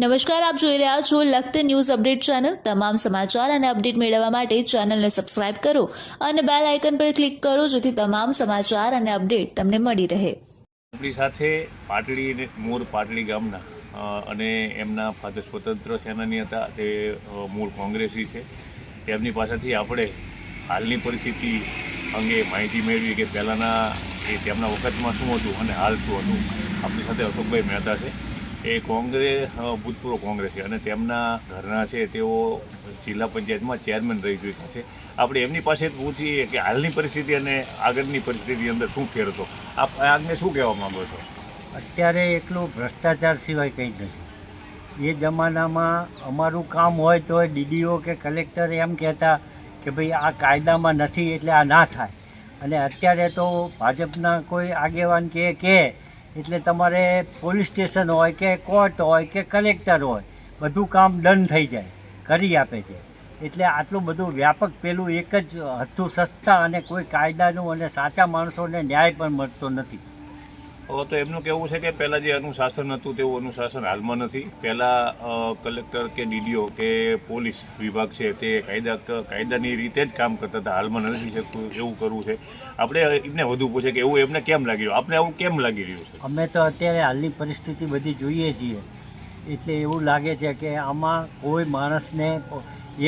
નમસ્કાર, આપ જોઈ રહ્યા છો લખત ન્યૂઝ અપડેટ ચેનલ. તમામ સમાચાર અને અપડેટ મેળવવા માટે ચેનલને સબસ્ક્રાઇબ કરો અને બેલ આઇકન પર ક્લિક કરો જેથી તમામ સમાચાર અને અપડેટ તમને મળી રહે. આપણી સાથે પાટડી મૂળ પાટડી ગામના અને એમના ફાધર સ્વતંત્ર સેનાની હતા. તે મૂળ કોંગ્રેસી છે. તેમની પાસેથી આપણે હાલની પરિસ્થિતિ અંગે માહિતી મેળવી કે પહેલાંના એ તેમના વખતમાં શું હતું અને હાલ શું હતું. આપણી સાથે અશોકભાઈ મહેતા છે. એ કોંગ્રેસ ભૂતપૂર્વ કોંગ્રેસી અને તેમના ઘરના છે, તેઓ જિલ્લા પંચાયતમાં ચેરમેન રહી ચૂક્યા છે. આપણે એમની પાસે પૂછીએ કે હાલની પરિસ્થિતિ અને આગળની પરિસ્થિતિ અંદર શું ફેર હતો આપ આગને શું કહેવા માગો છો? અત્યારે એટલું ભ્રષ્ટાચાર સિવાય કંઈ નથી. એ જમાનામાં અમારું કામ હોય તો ડીડીઓ કે કલેક્ટર એમ કહેતા કે ભાઈ આ કાયદામાં નથી, એટલે આ ના થાય. અને અત્યારે તો ભાજપના કોઈ આગેવાન કે કે એટલે તમારે પોલીસ સ્ટેશન હોય કે કોર્ટ હોય કે કલેક્ટર હોય, બધું કામ ડન થઈ જાય, કરી આપે છે. એટલે આટલું બધું વ્યાપક પેલું એક જ હતું સસ્તા અને કોઈ કાયદાનું અને સાચા માણસોને ન્યાય પણ મળતો નથી. તો એમનું કહેવું છે કે પહેલાં જે અનુશાસન હતું તેવું અનુશાસન હાલમાં નથી. પહેલાં કલેક્ટર કે ડીડીઓ કે પોલીસ વિભાગ છે તે કાયદા કાયદાની રીતે જ કામ કરતા હતા. હાલમાં નથી શકતું એવું કરવું છે. આપણે એમને વધુ પૂછે કે એવું એમને કેમ લાગી રહ્યું આપણે આવું કેમ લાગી રહ્યું છે? અમે તો અત્યારે હાલની પરિસ્થિતિ બધી જોઈએ છીએ. એટલે એવું લાગે છે કે આમાં કોઈ માણસને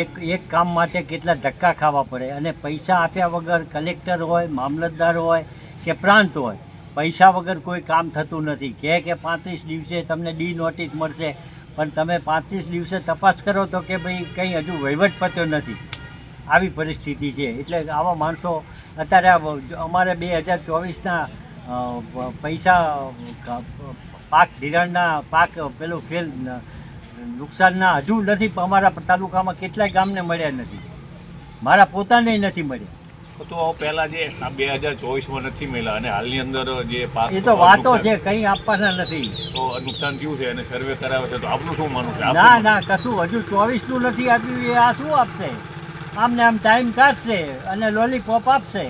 એક એક કામ માટે કેટલા ધક્કા ખાવા પડે અને પૈસા આપ્યા વગર કલેક્ટર હોય, મામલતદાર હોય કે પ્રાંત હોય પૈસા વગર કોઈ કામ થતું નથી. કહે કે પાંત્રીસ દિવસે તમને ડી નોટિસ મળશે, પણ તમે પાંત્રીસ દિવસે તપાસ કરો તો કે ભાઈ કંઈ હજુ વહીવટ પત્યો નથી. આવી પરિસ્થિતિ છે. એટલે આવા માણસો અત્યારે અમારે બે હજાર ચોવીસના પૈસા પાક ધિરાણના, પાક પેલું ફેલ નુકસાનના હજુ નથી, અમારા તાલુકામાં કેટલાય ગામને મળ્યા નથી. મારા પોતાને નથી મળ્યા. તો પહેલા જે આ બે હજાર ચોવીસમાં નથી મળ્યા અને હાલની અંદર જે પાક એ તો વાતો છે કંઈ આપવાના નથી. તો નુકસાન થયું છે અને સર્વે કરાવે છે તો આપનું શું માનવું છે? ના ના કશું હજુ ચોવીસનું નથી આપ્યું એ આ શું આપશે? આમને આમ ટાઈમ કાઢશે અને લોલીપોપ આપશે.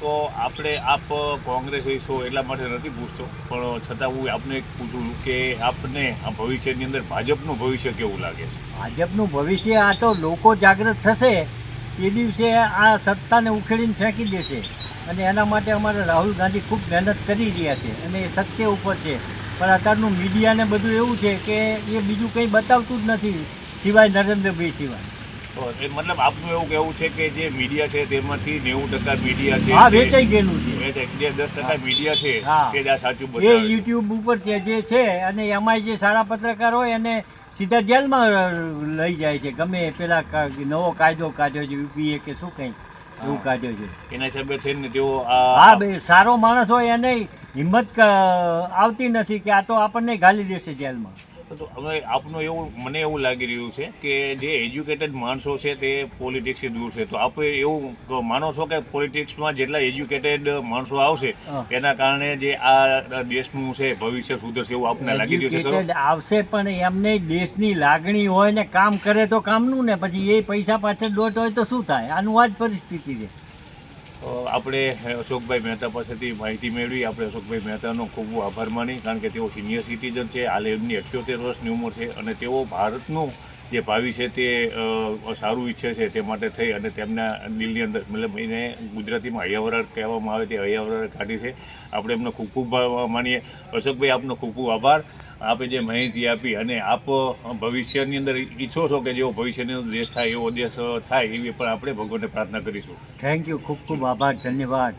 તો આપણે આપ કોંગ્રેસ છો એટલા માટે નથી પૂછતો પણ છતાં હું આપને પૂછું કે આપને આ ભવિષ્યની અંદર ભાજપનું ભવિષ્ય કેવું લાગે છે? ભાજપનું ભવિષ્ય આ તો લોકો જાગૃત થશે. તે દિવસે આ સત્તાને ઉખેડીને ફેંકી દેશે અને એના માટે અમારે રાહુલ ગાંધી ખૂબ મહેનત કરી રહ્યા છે અને એ સત્ય ઉપર છે. પણ અત્યારનું મીડિયાને બધું એવું છે કે એ બીજું કંઈ બતાવતું જ નથી, સિવાય નરેન્દ્રભાઈ સિવાય. એ મતલબ આપનું એવું કહેવું છે કે જે મીડિયા છે તેમાંથી નેવું ટકા મીડિયા છે હા વેચાઈ ગયેલું છે. જે દસ ટકા મીડિયા છે. તે આ સાચું એ યુટ્યુબ ઉપર છે જે છે અને એમાંય જે સારા પત્રકાર હોય એને સીધા જેલમાં લઈ જાય છે. ગમે પેલા નવો કાયદો કાઢ્યો છે યુપીએ કે શું કંઈ એવું. કાઢ્યો છે. એના હિસાબે થઈને તેઓ હા બે સારો માણસ હોય એને હિંમત આવતી નથી કે આ તો આપણને ગાલી દેશે જેલમાં. તો હવે આપનું એવું મને એવું લાગી રહ્યું છે કે જે એજ્યુકેટેડ માણસો છે તે પોલિટિક્સથી દૂર છે. તો આપ એવું માનો છો કે પોલિટિક્સમાં જેટલા એજ્યુકેટેડ માણસો આવશે એના તેના કારણે જે આ દેશનું છે ભવિષ્ય સુધરશે એવું આપને લાગી રહ્યું છે આવશે પણ એમને દેશની લાગણી હોય ને કામ કરે તો કામનું ને પછી એ પૈસા પાછળ દોટ હોય તો શું થાય? આનું આ જ પરિસ્થિતિ છે. આપણે અશોકભાઈ મહેતા પાસેથી માહિતી મેળવી. આપણે અશોકભાઈ મહેતાનો ખૂબ આભાર માની, કારણ કે તેઓ સિનિયર સિટીઝન છે. હાલ એમની અઠ્યોતેર વર્ષની ઉંમર છે અને તેઓ ભારતનું જે ભાવિ છે તે સારું ઈચ્છે છે તે માટે થઈ અને તેમના દિલની અંદર મતલબ એને ગુજરાતીમાં હૈયાવરાળ કહેવામાં આવે તે હૈયાવરાળ કાઢી છે. આપણે એમનો ખૂબ ખૂબ માનીએ. અશોકભાઈ આપનો ખૂબ ખૂબ આભાર. આપે જે માહિતી આપી અને આપ ભવિષ્યની અંદર ઈચ્છો છો કે જેવો ભવિષ્યની અંદર દેશ થાય, એવો દેશ થાય, એવી પણ આપણે ભગવાનને પ્રાર્થના કરીશું. થેન્ક યુ ખૂબ ખૂબ આભાર. ધન્યવાદ.